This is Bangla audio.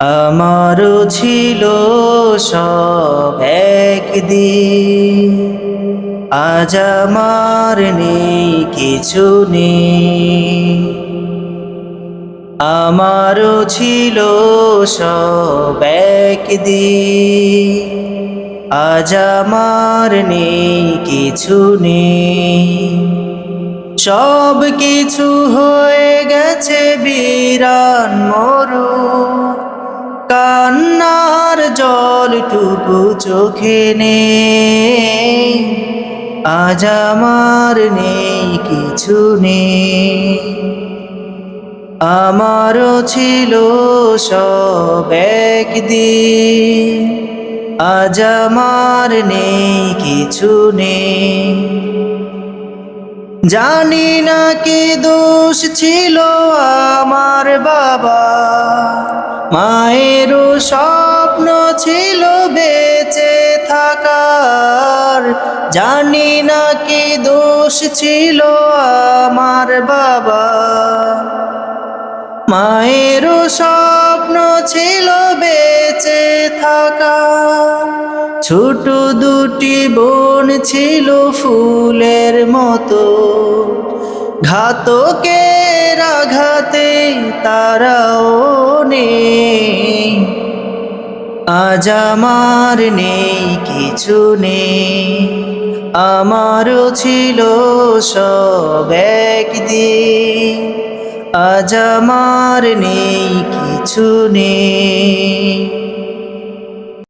আমারও ছিল সব একদিন। আজ আমার নেই, কিছু নেই। আমারও ছিল সব একদিন। আজ আমার নেই, কিছু নেই। সব কিছু হয়ে গেছে, বিরান মরু। কান্নার জলটুকু চোখে নেই, আজ আমার নেই, কিছু নেই। আমারও ছিল সব একদিন, আজ আমার নেই, কিছু নেই। জানি না কি দোষ ছিল আমার বাবা, মায়েরও স্বপ্ন ছিল বেঁচে থাকার। জানি না কি দোষ ছিল আমার বাবা। মায়েরও স্বপ্ন ছিল বেঁচে থাকা। ছোট দুটি বোন ছিল ফুলের মতো। ঘাতকের আঘাতে তারাও আজ আমার নেই কিছু নেই। আমারও ছিল সব একদিন। আজামার নেই কিছু নেই।